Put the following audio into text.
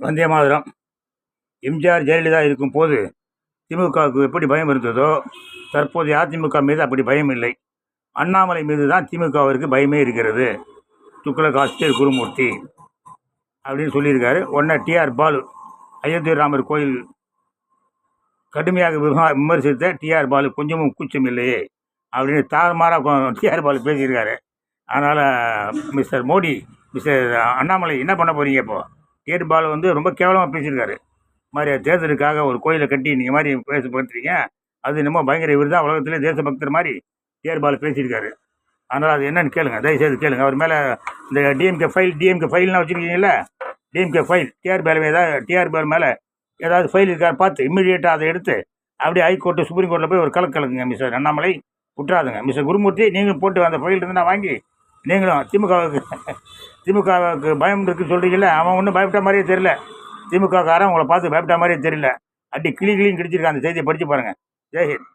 வந்தே எம்ஜிஆர் ஜெயலலிதா இருக்கும் போது திமுகவுக்கு எப்படி பயம் இருந்ததோ தற்போது அதிமுக மீது அப்படி பயம் இல்லை. அண்ணாமலை மீது தான் திமுகவிற்கு பயமே இருக்கிறது. துக்ளக் ஆசிரியர் குருமூர்த்தி அப்படின்னு சொல்லியிருக்காரு. உடனே டிஆர் பாலு அயோத்தி ராமர் கோயில் கடுமையாக விமா- விமர்சித்த டிஆர் பாலு கொஞ்சமும் கூச்சம் இல்லையே அப்படின்னு தாறுமாறாக டிஆர் பாலு பேசியிருக்காரு. அதனால் மிஸ்டர் மோடி மிஸ்டர் அண்ணாமலை என்ன பண்ண போகிறீங்க இப்போ? டிஆர் பாலு வந்து ரொம்ப கேவலமாக பேசியிருக்காரு. மாதிரி தேர்தலுக்காக ஒரு கோயிலை கட்டி நீங்கள் மாதிரி பேச பேசப்படுத்துறீங்க அது என்னமோ பயங்கர இவர் தான் உலகத்திலே தேசபக்தர் மாதிரி டிஆர் பாலு பேசியிருக்காரு. அதனால் அது என்னன்னு கேளுங்க. தயவுசெய்து கேளுங்க. அவர் மேலே இந்த டிஎம்கே ஃபைல் டிஎம்கே ஃபைல்னால் வச்சுருக்கீங்கல்ல? டிஎம்கே ஃபைல் டிஆர் பாலு ஏதாவது டிஆர் பாலு மேலே ஏதாவது ஃபைல் இருக்கார் பார்த்து இம்மிடியேட்டாக அதை எடுத்து அப்படியே ஹைகோர்ட்டு சுப்ரீம் கோர்ட்டில் போய் ஒரு கலக்கு கலக்குங்க மிஸ்டர் அண்ணாமலை. விட்டுறாதுங்க மிஸ்டர் குருமூர்த்தி நீங்களும் போட்டு அந்த ஃபைல் இருந்து நான் வாங்கி நீங்களும் திமுகவுக்கு திமுகவுக்கு பயம் இருக்குன்னு சொல்கிறீங்கள அவன் ஒன்றும் பயப்பட்ட மாதிரியே தெரியல. திமுகக்காரன் உங்களை பார்த்து பயப்பட்ட மாதிரியே தெரியல. அடி கிளி கிளியும் கிடிச்சிருக்கான் அந்த செய்தியை படித்து பாருங்கள் ஜெய்ஹிந்த்